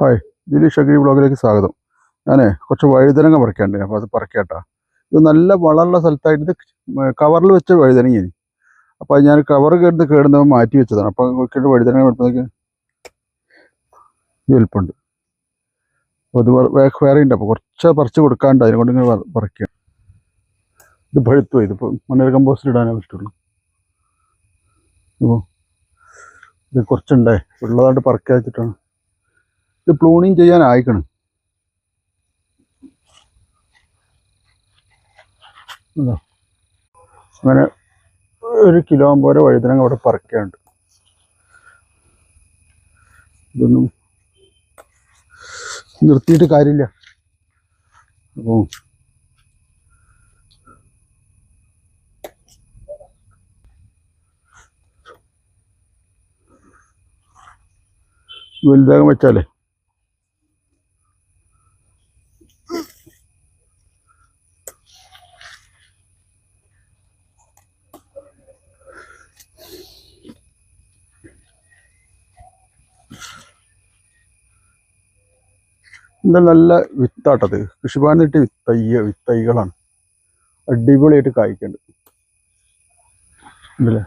Hi Dileesh agri ബ്ലോഗിലേക്ക് സ്വാഗതം. ഞാനേ കുറച്ച് വഴുതനങ്ങ പറിക്കാണ്ട് അപ്പോൾ അത് പറിക്കട്ടാ. ഇത് നല്ല വളമുള്ള സ്ഥലത്തായിട്ട് ഇത് കവറിൽ വെച്ച വഴുതനങ്ങ അപ്പോൾ ഞാൻ കവർ കേട്ട് കേടുന്നവ മാറ്റി വെച്ചതാണ്. അപ്പോൾ നോക്കിയിട്ട് വഴുതനങ്ങ വരുമ്പോഴത്തേക്ക് ഈ വലുപ്പമുണ്ട്. അപ്പോൾ ഇത് വേ- വേ- വേറെ ഉണ്ട്. അപ്പോൾ കുറച്ച് പറിച്ച് കൊടുക്കാണ്ട് അതിനെ കൊണ്ട് ഇങ്ങനെ പറി- പറിക്കുക. ഇത് പഴുത്തു ഇത് ഇതിപ്പോൾ മണ്ണിര കമ്പോസ്റ്റിൽ ഇടാനേ പറ്റുള്ളൂ. അപ്പോൾ ഇത് കുറച്ചുണ്ടേ. ഉള്ളതായിട്ട് പറിക്കാൻ വെച്ചിട്ടാണ് ഇത് പ്ലൂണിങ് ചെയ്യാൻ അയക്കണം. അങ്ങനെ ഒരു കിലോ പോലെ വഴുതനങ്ങ അവിടെ പറിക്കാനുണ്ട്. ഇതൊന്നും നിർത്തിയിട്ട് കാര്യമില്ല. അപ്പോൾ വലുതാകാൻ വെച്ചാലേ ഇത് നല്ല വിത്താട്ടത്. ഇട്ട് വിത്തയ്യ വിത്തൈകളാണ്. അടിപൊളിയായിട്ട് കായ്ക്കുന്നുണ്ട് ഇതല്ലേ?